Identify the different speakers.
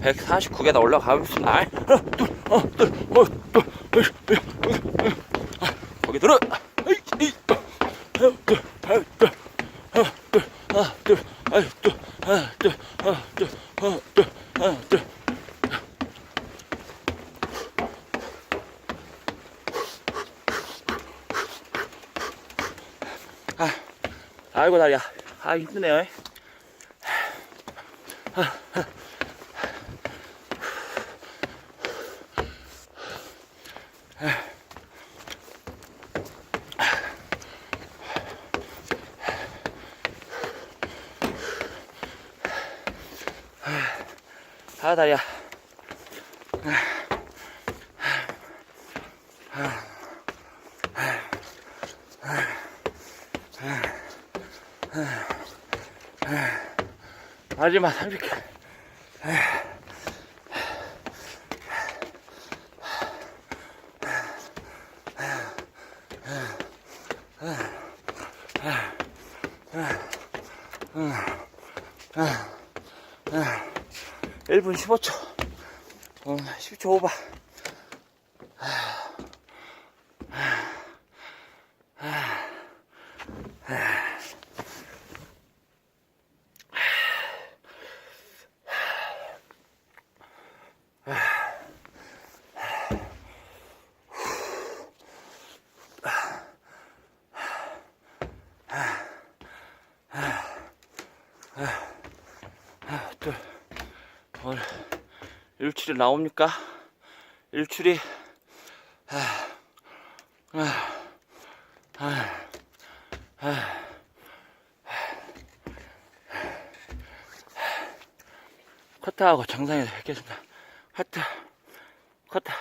Speaker 1: 149개나 올라가겠습니다. 하나, 둘, 어, 둘, 어, 둘, 거기 들어. 아, 아이고 다리야. 아 힘드네요. 아, 아. 아. 다리야. 마지막 30개. 일분 15초. 어, 10초 오바. 또 오늘 일출이 나옵니까? 일출이 아, 아, 아, 아. 커트하고 정상에서 뵙겠습니다. 하트, 커트.